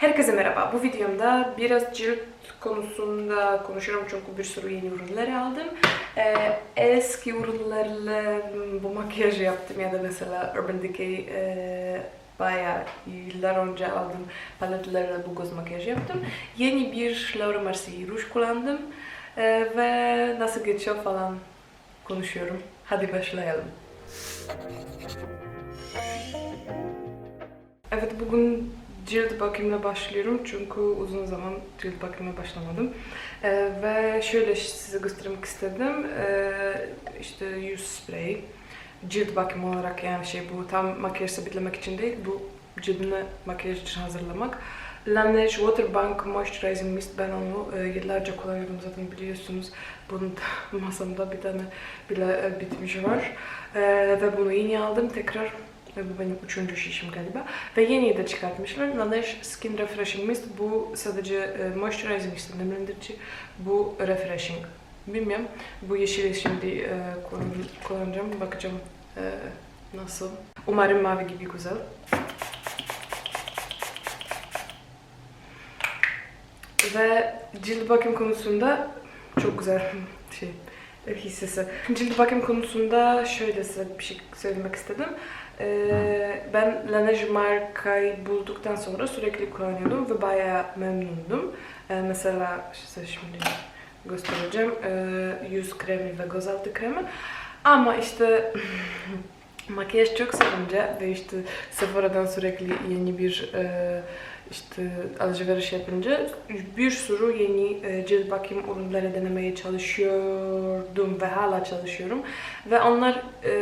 Herkese merhaba. Bu videomda biraz cilt konusunda konuşuyorum çünkü bir sürü yeni ürünler aldım. Ee, eski ürünlerle bu makyajı yaptım ya da mesela Urban Decay e, bayağı yıllar önce aldım paletlerle bu göz makyajı yaptım. Yeni bir Laura Mercier ruj kullandım Ee, ve nasıl geçiyor falan konuşuyorum. Hadi başlayalım. Evet bugün cilt bakımına başlıyorum çünkü uzun zaman cilt bakımına başlamadım. Ee, ve şöyle size göstermek istedim. Ee, işte yüz spreyi. Cilt bakımı olarak yani şey bu tam makyaj sabitlemek için değil bu cildini makyaj için hazırlamak. Laneige Waterbank Moisturizing Mist ben onu e, yıllarca kullanıyorum zaten biliyorsunuz. Bunun da masamda bir tane bile e, bitmiş var. E, ve bunu yeni aldım tekrar ve bu benim üçüncü şişim galiba. Ve yeni de çıkartmışlar. Laneige Skin Refreshing Mist. Bu sadece e, moisturizing mist nemlendirici. Bu refreshing. Bilmiyorum. Bu yeşili şimdi e, kullan- kullanacağım. Bakacağım e, nasıl. Umarım mavi gibi güzel. Ve cilt bakım konusunda çok güzel şey hissesi. Cilt bakım konusunda şöyle size bir şey söylemek istedim. Ee, ben Laneige markayı bulduktan sonra sürekli kullanıyordum ve bayağı memnundum. Ee, mesela size şimdi göstereceğim ee, yüz kremi ve gözaltı kremi. Ama işte makyaj çok sevince ve işte Sephora'dan sürekli yeni bir e, işte alışveriş yapınca bir sürü yeni e, cilt bakım ürünleri denemeye çalışıyordum ve hala çalışıyorum. Ve onlar e,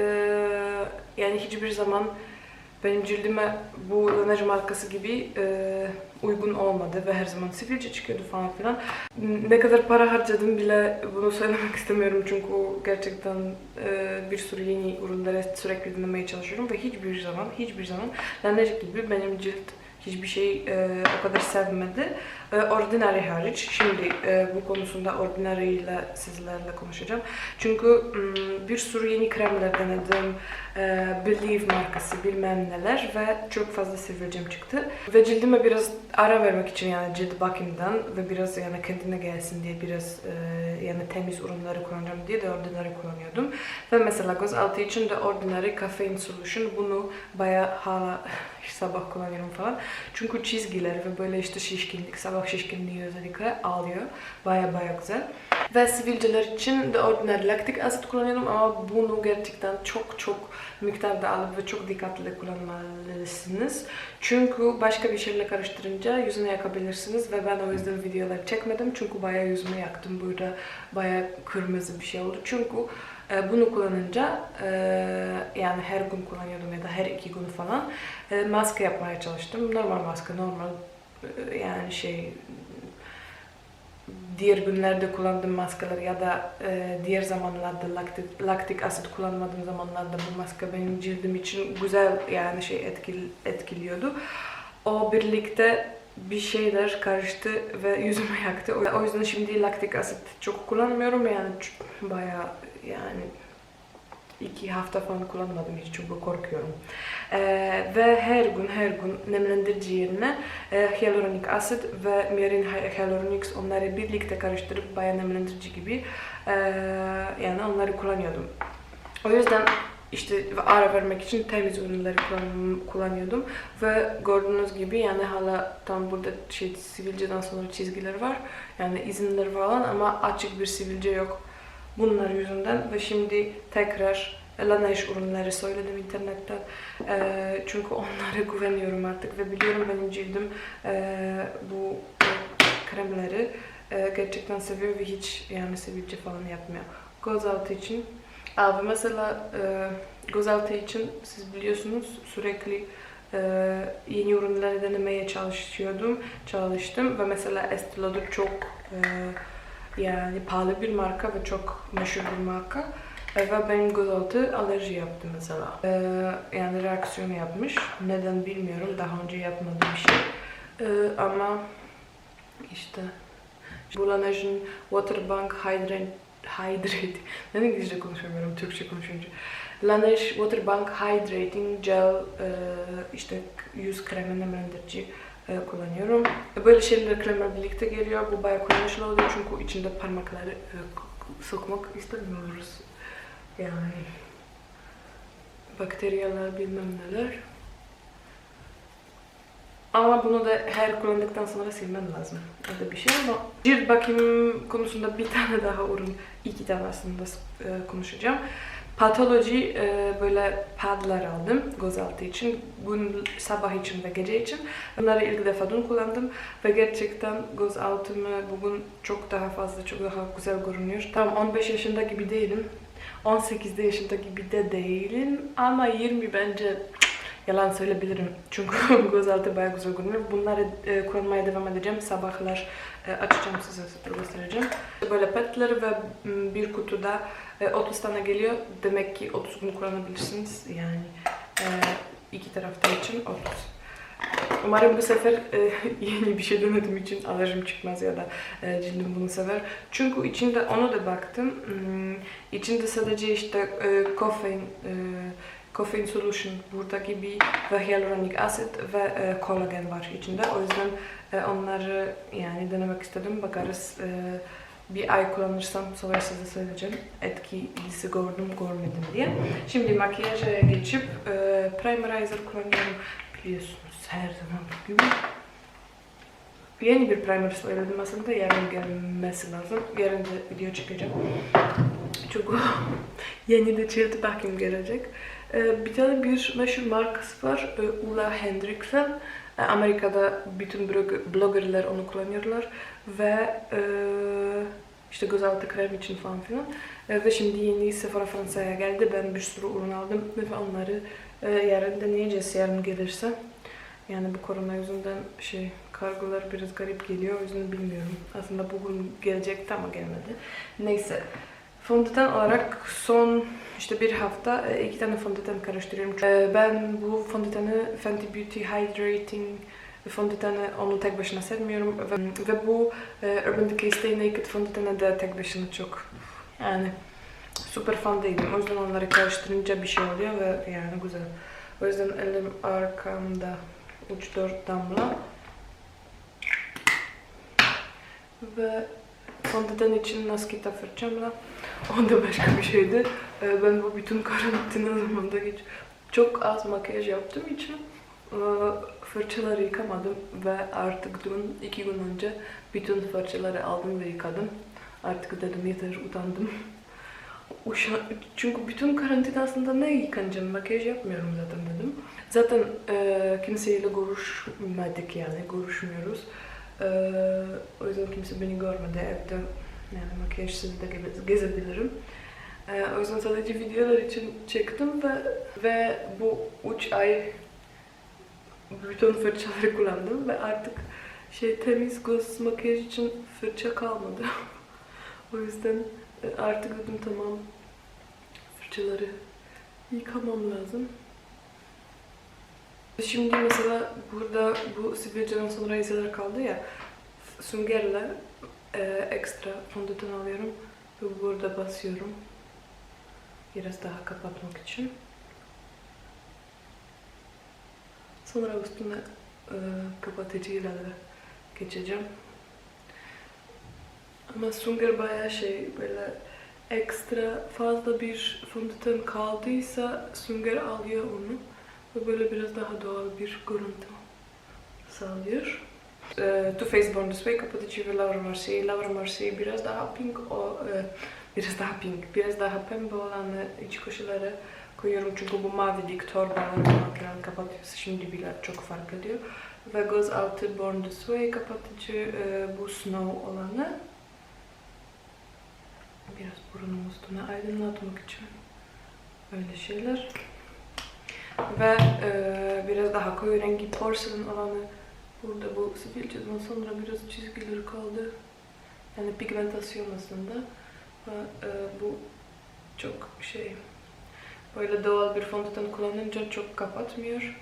yani hiçbir zaman benim cildime bu Laneige markası gibi e, uygun olmadı ve her zaman sivilce çıkıyordu falan filan. Ne kadar para harcadım bile bunu söylemek istemiyorum çünkü gerçekten e, bir sürü yeni ürünlere sürekli denemeye çalışıyorum ve hiçbir zaman hiçbir zaman Laneige gibi benim cilt hiçbir şey e, o kadar sevmedi. E, Ordinary hariç. Şimdi e, bu konusunda Ordinary ile sizlerle konuşacağım. Çünkü m, bir sürü yeni kremler denedim. E, Believe markası bilmem neler ve çok fazla sivilcem çıktı. Ve cildime biraz ara vermek için yani cilt bakımdan ve biraz yani kendine gelsin diye biraz e, yani temiz ürünleri kullanacağım diye de Ordinary kullanıyordum. Ve mesela göz altı için de Ordinary Caffeine Solution. Bunu bayağı hala sabah kullanıyorum falan. Çünkü çizgiler ve böyle işte şişkinlik, sabah şişkinliği özellikle ağlıyor. Baya baya güzel. Ve sivilceler için de ordinary laktik asit kullanıyorum ama bunu gerçekten çok çok miktarda alıp ve çok dikkatli kullanmalısınız. Çünkü başka bir şeyle karıştırınca yüzüne yakabilirsiniz ve ben o yüzden videolar çekmedim. Çünkü bayağı yüzümü yaktım. Burada bayağı kırmızı bir şey oldu. Çünkü bunu kullanınca e, yani her gün kullanıyordum ya da her iki gün falan e, maske yapmaya çalıştım. Normal maske, normal e, yani şey diğer günlerde kullandığım maskeler ya da diğer zamanlarda laktik, laktik asit kullanmadığım zamanlarda bu maske benim cildim için güzel yani şey etkil, etkiliyordu. O birlikte bir şeyler karıştı ve yüzümü yaktı. O yüzden şimdi laktik asit çok kullanmıyorum yani bayağı yani iki hafta falan kullanmadım hiç çünkü korkuyorum. Ee, ve her gün her gün nemlendirici yerine e, hyaluronik asit ve mirin hy- hyaluronics onları birlikte karıştırıp bayağı nemlendirici gibi e, yani onları kullanıyordum. O yüzden işte ara vermek için temiz ürünleri kullan- kullanıyordum ve gördüğünüz gibi yani hala tam burada şey sivilceden sonra çizgiler var yani izinler falan ama açık bir sivilce yok bunlar yüzünden ve şimdi tekrar Laneige ürünleri söyledim internetten Eee, çünkü onlara güveniyorum artık ve biliyorum benim cildim eee, bu e, kremleri e, gerçekten seviyor ve hiç yani sivilce falan yapmıyor. Gözaltı için ve mesela e, gözaltı için siz biliyorsunuz sürekli e, yeni ürünleri denemeye çalışıyordum, çalıştım ve mesela Lauder çok e, yani pahalı bir marka ve çok meşhur bir marka. Ve benim gözaltı alerji yaptı mesela. E, yani reaksiyon yapmış. Neden bilmiyorum. Daha önce yapmadığım bir şey. E, ama işte bu Laneige'in Waterbank Hydrate Hydrate. Ben İngilizce konuşamıyorum, Türkçe konuşunca. Laneige Waterbank Hydrating Gel e, işte yüz kremi nemlendirici kullanıyorum. Böyle şeyler kremler birlikte geliyor. Bu bayağı kullanışlı oluyor çünkü içinde parmakları e, sokmak istemiyoruz. Yani bakteriyalar bilmem neler. Ama bunu da her kullandıktan sonra silmen lazım. Öyle bir şey ama cilt bakım konusunda bir tane daha ürün, iki tane aslında e, konuşacağım. Patoloji e, böyle padlar aldım gözaltı için. Gün sabah için ve gece için. Bunları ilk defa dün kullandım ve gerçekten gözaltımı bugün çok daha fazla, çok daha güzel görünüyor. Tam 15 yaşında gibi değilim. 18 yaşında gibi de değilim ama 20 bence yalan söyleyebilirim. Çünkü gözaltı bayağı güzel görünüyor. Bunları e, kullanmaya devam edeceğim. Sabahlar açacağım size göstereceğim. Böyle petleri ve bir kutuda e, 30 tane geliyor. Demek ki 30 gün kullanabilirsiniz. Yani e, iki tarafta için 30. Umarım bu sefer e, yeni bir şey denediğim için alerjim çıkmaz ya da e, cildim bunu sever. Çünkü içinde onu da baktım. Hmm, içinde sadece işte e, kofein, e, kofein solution burada gibi ve hyaluronik asit ve e, kolagen var içinde. O yüzden e, onları yani denemek istedim. Bakarız e, bir ay kullanırsam sonra size söyleyeceğim etkisi gördüm görmedim diye. Şimdi makyaja geçip e, primerizer kullanıyorum biliyorsunuz her zaman gibi. Yeni bir primer söyledim aslında yarın gelmesi lazım. Yarın da video çekeceğim. Çünkü yeni de cilt bakım gelecek. Ee, bir tane bir meşhur markası var. Ulla Hendriksen. Ee, Amerika'da bütün blog- bloggerler onu kullanıyorlar. Ve e, işte gözaltı krem için falan filan. Ve şimdi yeni Sephora Fransa'ya geldi. Ben bir sürü ürün aldım ve onları e, yarın deneyeceğiz. Yarın gelirse. Yani bu korona yüzünden şey kargolar biraz garip geliyor. O yüzden bilmiyorum. Aslında bugün gelecekti ama gelmedi. Neyse. Fondöten olarak son işte bir hafta e, iki tane fondöten karıştırıyorum. E, Ben bu fondöteni Fenty Beauty Hydrating fondöteni onu tek başına sevmiyorum. Ve, ve bu e, Urban Decay Stay Naked fondöteni de tek başına çok yani süper fan değilim. O yüzden onları karıştırınca bir şey oluyor ve yani güzel. O yüzden elim arkamda 3-4 damla. Ve fondöten için Naskita fırçamla. O da başka bir şeydi. Ee, Ben bu bütün karantina zamanında geç çok az makyaj yaptığım için e, fırçaları yıkamadım ve artık dün iki gün önce bütün fırçaları aldım ve yıkadım. Artık dedim yeter utandım. Uşa- Çünkü bütün karantina aslında ne yıkanacağım makyaj yapmıyorum zaten dedim. Zaten e, kimseyle görüşmedik yani görüşmüyoruz. E, o yüzden kimse beni görmedi evde yani makyajsız da geze- gezebilirim. E, o yüzden sadece videolar için çektim ve ve bu üç ay bütün fırçaları kullandım ve artık şey temiz göz makyaj için fırça kalmadı. o yüzden e, artık dedim tamam fırçaları yıkamam lazım. Şimdi mesela burada bu sivilceden sonra izler kaldı ya süngerle e, ekstra fondöten alıyorum ve burada basıyorum biraz daha kapatmak için. Sonra üstüne e, kapatıcıyla da geçeceğim. Ama sünger bayağı şey böyle ekstra fazla bir fondöten kaldıysa sünger alıyor onu ve böyle biraz daha doğal bir görüntü sağlıyor. Ee, Too Faced Born This Way kapatıcı ve Laura Mercier. Laura Mercier biraz daha pink, o e, biraz daha pink, biraz daha pembe olanı iç koşuları koyuyorum çünkü bu mavi dik torbalar falan filan kapatıyorsa şimdi bile çok fark ediyor. Ve göz altı Born This Way kapatıcı e, bu Snow olanı. Biraz burunun üstüne aydınlatmak için öyle şeyler. Ve e, biraz daha koyu rengi porselen olanı burada bu sivilceden sonra biraz çizgileri kaldı. Yani pigmentasyon aslında. Ve e, bu çok şey böyle doğal bir fondöten kullanınca çok kapatmıyor.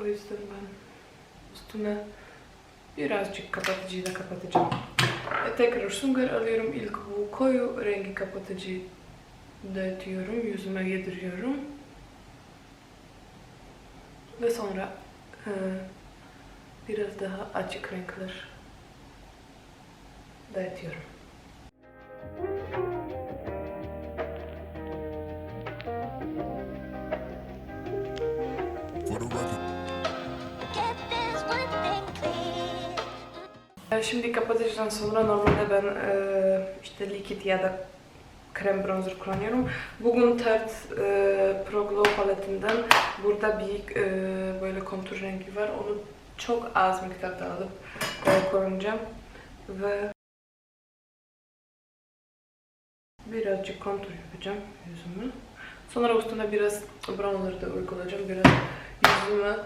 O yüzden ben üstüne birazcık kapatıcıyla kapatacağım. E, tekrar sünger alıyorum. İlk bu koyu rengi kapatıcıyı dağıtıyorum. Yüzüme yediriyorum. Ve sonra e, biraz daha açık renkler dağıtıyorum. Ee, Şimdi kapatıcıdan sonra normalde ben e, işte likit ya da krem bronzer kullanıyorum. Bugün Tarte e, Pro Glow paletinden burada bir e, böyle kontur rengi var. Onu çok az miktarda alıp e, koyacağım ve birazcık kontur yapacağım yüzüme. Sonra üstüne biraz bronzer da uygulayacağım. Biraz yüzüme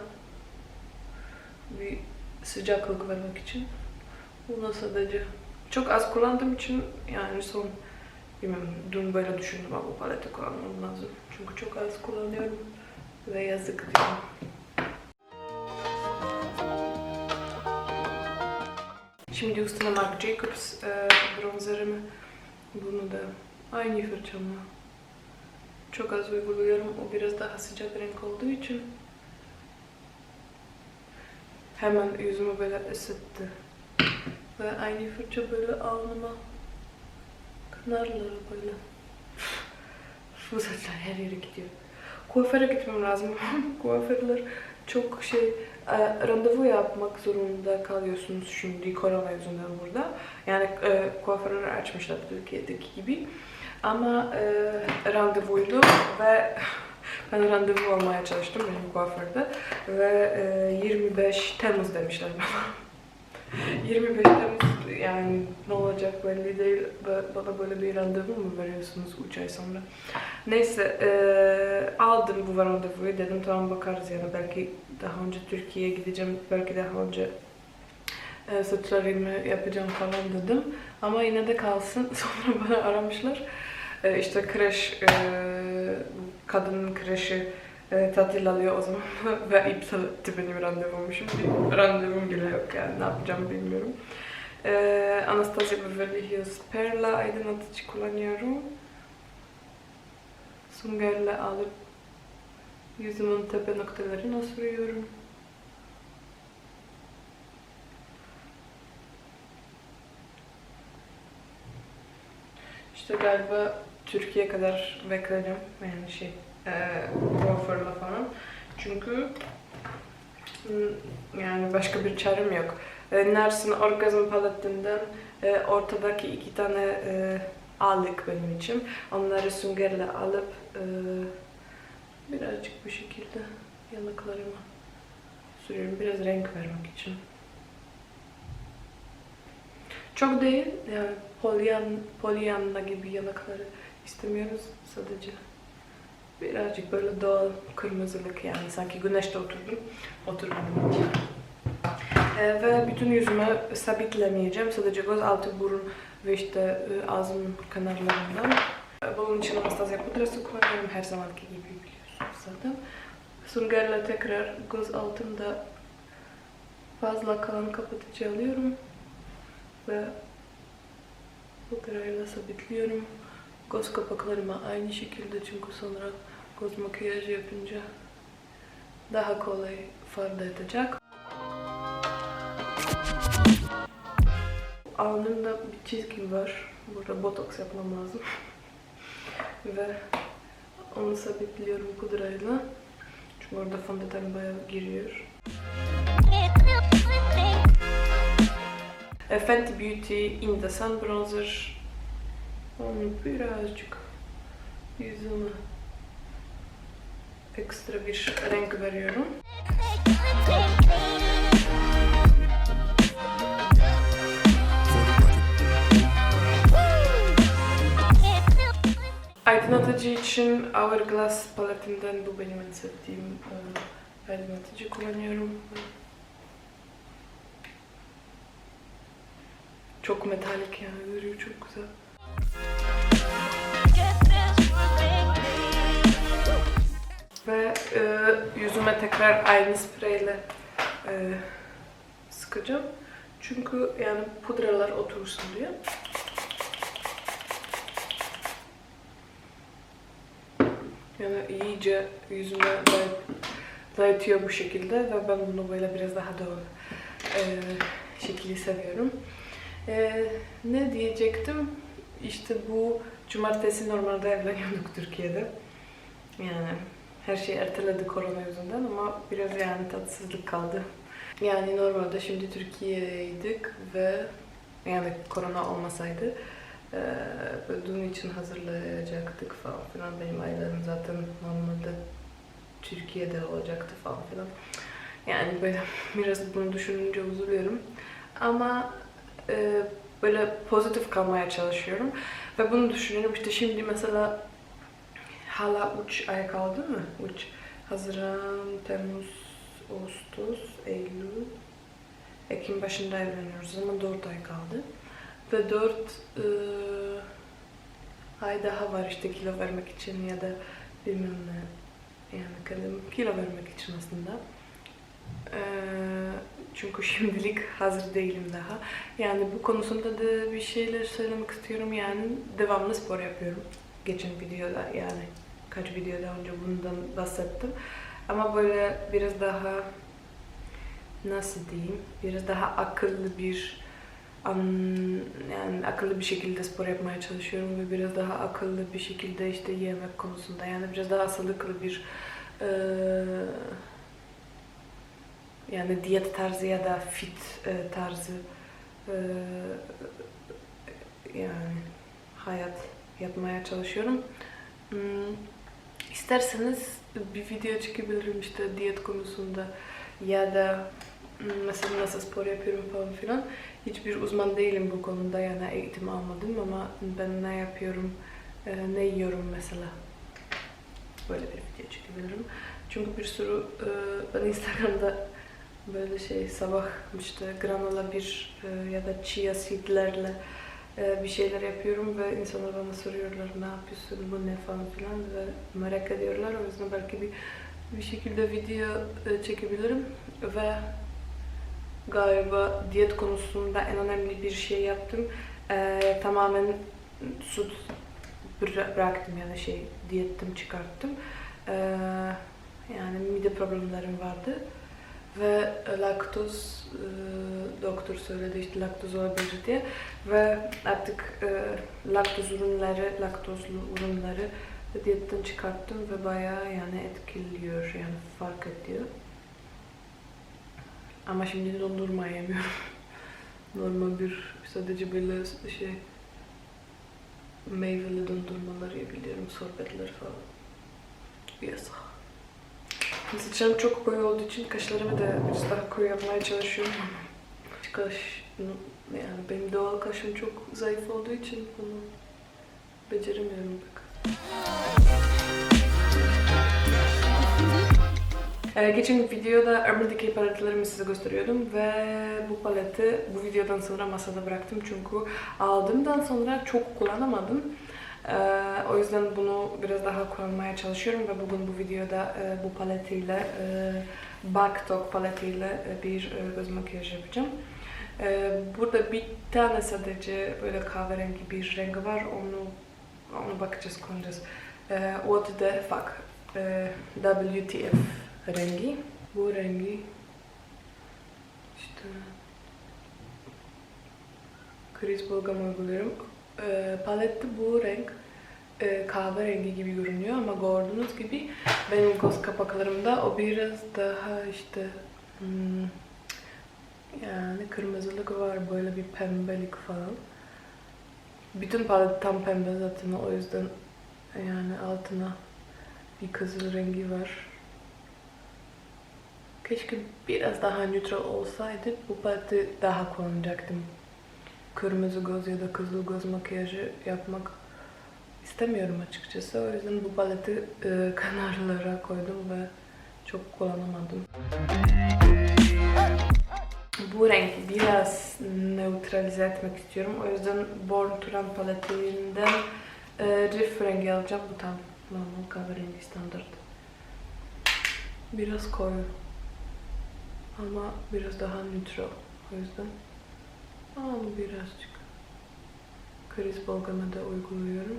bir sıcaklık vermek için. Bunu sadece çok az kullandığım için yani son bilmiyorum dün böyle düşündüm ama bu paleti kullanmam lazım. Çünkü çok az kullanıyorum ve yazık diyorum. Şimdi üstüne Marc Jacobs e, bronzerimi bunu da aynı fırçamla çok az uyguluyorum. O biraz daha sıcak renk olduğu için hemen yüzümü böyle ısıttı. Ve aynı fırça böyle alnıma kenarları böyle. Bu saçlar her yere gidiyor. Kuaföre gitmem lazım. Kuaförler çok şey e, randevu yapmak zorunda kalıyorsunuz şimdi korona yüzünden burada. Yani e, kuaförler açmışlar Türkiye'deki gibi. Ama e, randevuydu ve ben randevu almaya çalıştım benim kuaförde ve e, 25 Temmuz demişler bana. 25 Temmuz yani ne olacak belli değil. Ba- Bana böyle bir randevu mu veriyorsunuz 3 ay sonra? Neyse eee, aldım bu randevuyu dedim tamam bakarız yani belki daha önce Türkiye'ye gideceğim belki daha önce eee, saçlarımı yapacağım falan dedim. Ama yine de kalsın. Sonra bana aramışlar. Eee, işte kreş, bu kadının kreşi e, tatil alıyor o zaman ve iptal etti benim randevumu. Şimdi randevum bile yok yani ne yapacağımı bilmiyorum. E, Anastasia Beverly Hills Perla aydınlatıcı kullanıyorum. Süngerle alıp yüzümün tepe noktalarına sürüyorum. İşte galiba Türkiye kadar bekleyeceğim yani şey e, kuaförle falan. Çünkü mm, yani başka bir çarem yok. E, Nars'ın orgazm paletinden e, ortadaki iki tane e, aldık benim için. Onları süngerle alıp e, birazcık bu şekilde yanaklarıma sürüyorum. Biraz renk vermek için. Çok değil, yani polyan, polyanla gibi yanakları istemiyoruz sadece. Birazcık böyle doğal kırmızılık yani sanki güneşte oturdum. Oturmadım hiç. Ee, ve bütün yüzüme sabitlemeyeceğim. Sadece göz altı, burun ve işte e, ağzım kenarlarından. Ee, Bunun için Anastasia pudrası kullanıyorum her zamanki gibi biliyorsunuz zaten. Süngerle tekrar göz altımda fazla kalan kapatıcı alıyorum. Ve pudrayla sabitliyorum. Göz kapaklarıma aynı şekilde çünkü sonra göz makyajı yapınca daha kolay fark edecek. Alnımda bir çizgi var. Burada botoks yapmam lazım. Ve onu sabitliyorum pudrayla. Çünkü orada fondöten bayağı giriyor. Fenty Beauty In The Sun Bronzer. Onu birazcık yüzüme ekstra bir renk veriyorum. Aydınlatıcı için Hourglass paletinden bu benim en sevdiğim aydınlatıcı kullanıyorum. Çok metalik yani duruyor çok güzel. Ve e, yüzüme tekrar aynı spreyle e, sıkacağım. Çünkü yani pudralar otursun diye. Yani iyice yüzüme day- dayatıyor bu şekilde ve ben bunu böyle biraz daha doğal e, şekli seviyorum. E, ne diyecektim? İşte bu cumartesi normalde evleniyorduk Türkiye'de. Yani her şey erteledi korona yüzünden ama biraz yani tatsızlık kaldı. Yani normalde şimdi Türkiye'deydik ve yani korona olmasaydı böyle düğün için hazırlayacaktık falan filan. Benim ailem zaten normalde Türkiye'de olacaktı falan filan. Yani böyle biraz bunu düşününce üzülüyorum. Ama eee, böyle pozitif kalmaya çalışıyorum. Ve bunu düşünüyorum. İşte şimdi mesela hala 3 ay kaldı mı? 3. Haziran, Temmuz, Ağustos, Eylül, Ekim başında evleniyoruz ama 4 ay kaldı. Ve 4 ay daha var işte kilo vermek için ya da bilmem ne. Yani kendim kilo vermek için aslında. Ee, çünkü şimdilik hazır değilim daha. Yani bu konusunda da bir şeyler söylemek istiyorum. Yani devamlı spor yapıyorum. Geçen videoda yani kaç videoda önce bundan bahsettim. Ama böyle biraz daha nasıl diyeyim? Biraz daha akıllı bir an- yani akıllı bir şekilde spor yapmaya çalışıyorum ve biraz daha akıllı bir şekilde işte yemek konusunda yani biraz daha sağlıklı bir eee, yani diyet tarzı ya da fit e, tarzı e, yani hayat yapmaya çalışıyorum. Hmm, İsterseniz bir video çekebilirim işte diyet konusunda ya da hmm, mesela nasıl spor yapıyorum falan filan. Hiçbir uzman değilim bu konuda yani eğitim almadım ama ben ne yapıyorum, e, ne yiyorum mesela. Böyle bir video çekebilirim. Çünkü bir sürü ben Instagram'da böyle şey sabah işte granola bir e, ya da chia seedlerle e, bir şeyler yapıyorum ve insanlar bana soruyorlar ne yapıyorsun bu ne falan filan ve merak ediyorlar o yüzden belki bir bir şekilde video e, çekebilirim ve galiba diyet konusunda en önemli bir şey yaptım. E, tamamen süt bıra- bıraktım yani şey diyetim çıkarttım. E, yani mide problemlerim vardı ve laktoz e, doktor söyledi işte laktoz olabilir diye ve artık e, laktoz ürünleri, laktozlu ürünleri diyetten çıkarttım ve bayağı yani etkiliyor yani fark ediyor. Ama şimdi dondurma yemiyorum. Normal bir sadece böyle şey meyveli dondurmalar yiyebiliyorum, sorbetler falan. Yasak. Saçlarım çok koyu olduğu için kaşlarımı da biraz daha koyu yapmaya çalışıyorum. Kaş, yani benim doğal kaşım çok zayıf olduğu için bunu beceremiyorum pek. Ee, geçen videoda Urban Decay paletlerimi size gösteriyordum ve bu paleti bu videodan sonra masada bıraktım çünkü aldığımdan sonra çok kullanamadım. Ee, o yüzden bunu biraz daha kullanmaya çalışıyorum ve bugün bu videoda e, bu paletiyle, e, Baktok paletiyle e, bir e, göz makyajı yapacağım. Burada bir tane sadece böyle kahverengi bir rengi var, onu onu bakacağız, konacağız. E, o da fuck, WTF rengi. Bu rengi işte kriz bulgam uyguluyorum. E, palette bu renk e, kahverengi gibi görünüyor ama gördüğünüz gibi benim göz kapaklarımda o biraz daha işte hmm, yani kırmızılık var böyle bir pembelik falan. Bütün palet tam pembe zaten o yüzden yani altına bir kızıl rengi var. Keşke biraz daha neutral olsaydı bu paleti daha kullanacaktım. Kırmızı göz ya da kızıl göz makyajı yapmak istemiyorum açıkçası. O yüzden bu paleti e, kenarlara koydum ve çok kullanamadım. Bu rengi biraz neutralize etmek istiyorum. O yüzden Born Turan paletinden e, Riff rengi alacağım. Bu tam normal kahverengi standart. Biraz koyu. Ama biraz daha neutral. O yüzden ama birazcık kriz balgamı da uyguluyorum.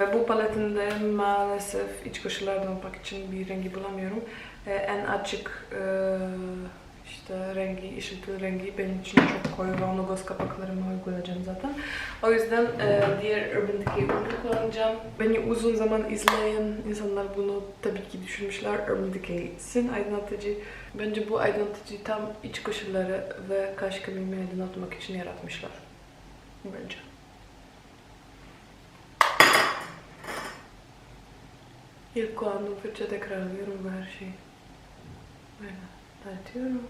Ve bu paletinde maalesef iç koşullardan yapmak için bir rengi bulamıyorum. Ee, en açık e, işte rengi, ışıltılı rengi benim için çok koyu ve onu göz kapaklarıma uygulayacağım zaten. O yüzden e, diğer Urban Decay ürünü kullanacağım. Beni uzun zaman izleyen insanlar bunu tabii ki düşünmüşler. Urban Decay'sin aydınlatıcı. Bence bu aydınlatıcı tam iç koşulları ve kaş kemiğimi aydınlatmak için yaratmışlar. Bence. İlk kullandığım fırça tekrarlıyorum bu her şeyi. Böyle dağıtıyorum.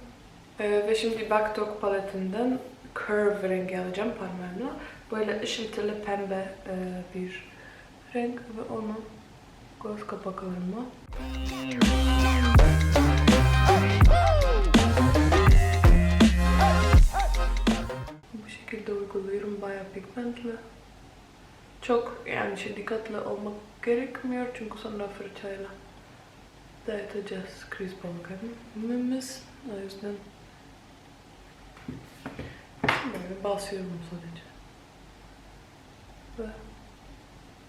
Ee, ve şimdi Baktok paletinden Curve rengi alacağım parmağımla. Böyle ışıltılı pembe e, bir renk ve onu göz kapaklarıma bu şekilde uyguluyorum. Bayağı pigmentli. Çok yani şey dikkatli olmak gerekmiyor çünkü sonra fırçayla dağıtacağız kriz balkanımız. O yüzden böyle basıyorum sadece. Ve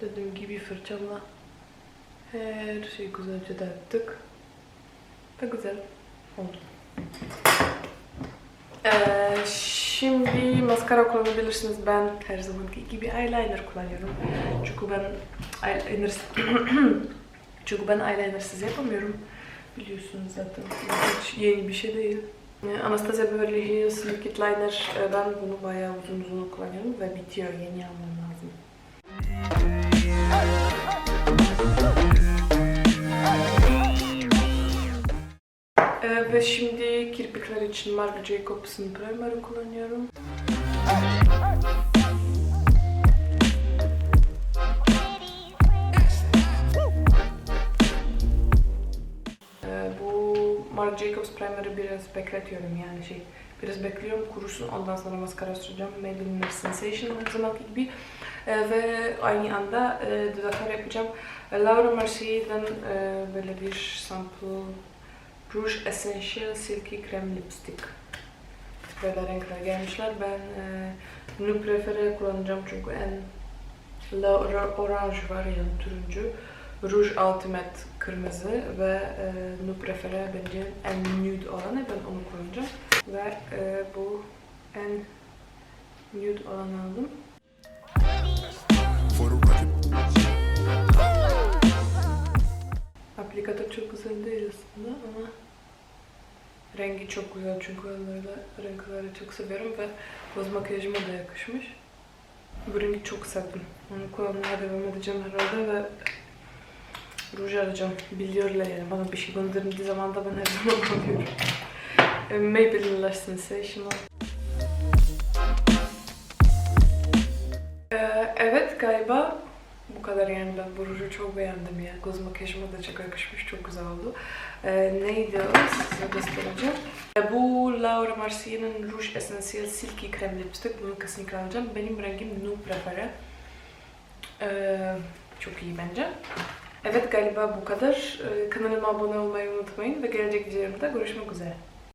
dediğim gibi fırçamla her şeyi güzelce dağıttık. Ve güzel oldu. Ee, şimdi maskara kullanabilirsiniz. Ben her zamanki gibi eyeliner kullanıyorum. Çünkü ben eyeliner çünkü ben eyelinersiz yapamıyorum. Biliyorsunuz zaten. Hiç yeni bir şey değil. Ee, Anastasia Beverly Hills Liquid Liner e, ben bunu bayağı uzun uzun kullanıyorum ve bitiyor. Yeni almam lazım. Ee, ve şimdi kirpikler için Marc Jacobs'ın primer'ı kullanıyorum. Marc Jacobs primer'ı biraz bekletiyorum yani şey biraz bekliyorum kurusun ondan sonra maskara süreceğim. Maybelline Sensation her zamanki gibi. Ee, ve aynı anda e, dudaklar yapacağım. Ee, Laura Mercier'den e, böyle bir sample Rouge Essential Silky Krem Lipstick. Böyle renkler gelmişler. Ben e, Nude Prefere kullanacağım çünkü en La orange var yani turuncu Rouge Ultimate kırmızı ve e, Nude Prefere bence en nude olanı ben onu kullanacağım ve e, bu en nude olanı aldım. Aplikatör çok güzel değil aslında ama rengi çok güzel çünkü böyle renkleri çok seviyorum ve göz makyajıma da yakışmış. Bu rengi çok sevdim. Onu kullanmaya devam edeceğim herhalde ve ruj alacağım. Biliyorlar yani bana bir şey gönderdiği zaman da ben her zaman alıyorum. E, Maybelline Lash Sensational. Ee, evet galiba bu kadar yani ben bu ruju çok beğendim ya. Göz makyajıma da çok yakışmış, çok güzel oldu. Ee, neydi o? Size göstereceğim. Ee, bu Laura Mercier'in Rouge Essential Silky Krem Lipstick. Bunu kesinlikle alacağım. Benim rengim Nude Prefere. Ee, çok iyi bence. Evet galiba bu kadar. Ee, kanalıma abone olmayı unutmayın ve gelecek videolarımda görüşmek üzere.